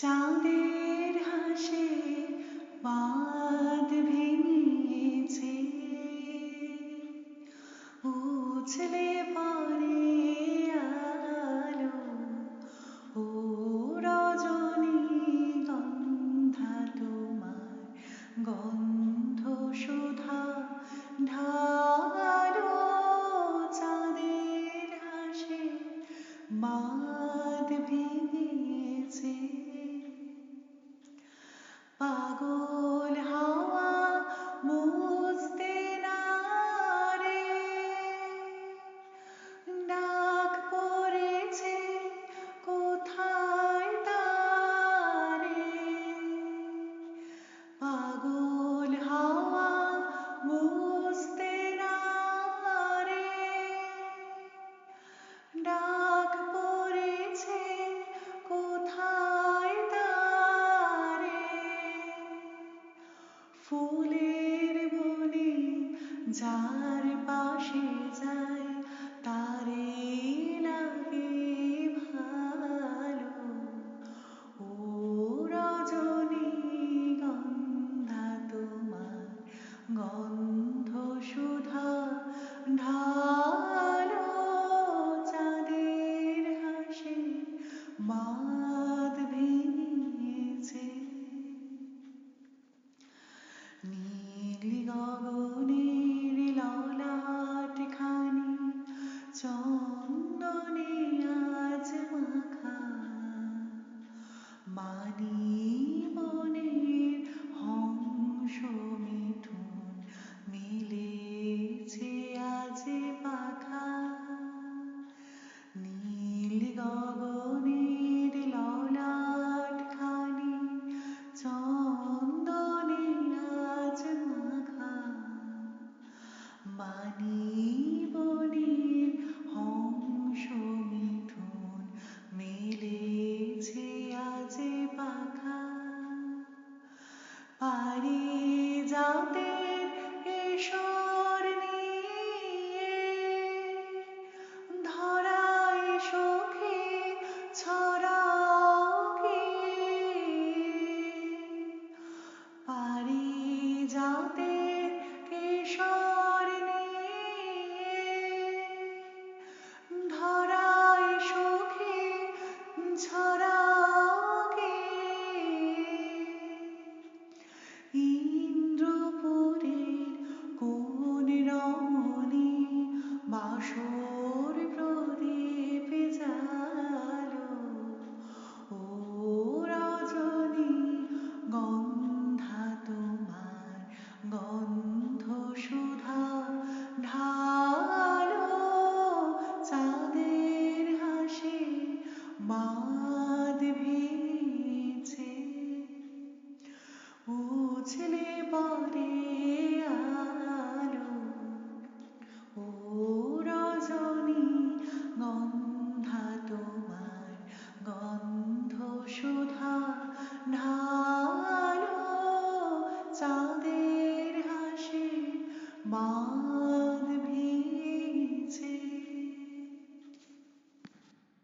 চাঁদের হাসে বাদ ভেঙেছে। উছলে পারে আলো, ও রজনী গন্ধা তোমার গন্ধ সুধা ঢালো চাঁদের হাসে বাদ পাগল Brahma. নারী জাতের এসব সুধা ঢালো চাঁদের হাসি মা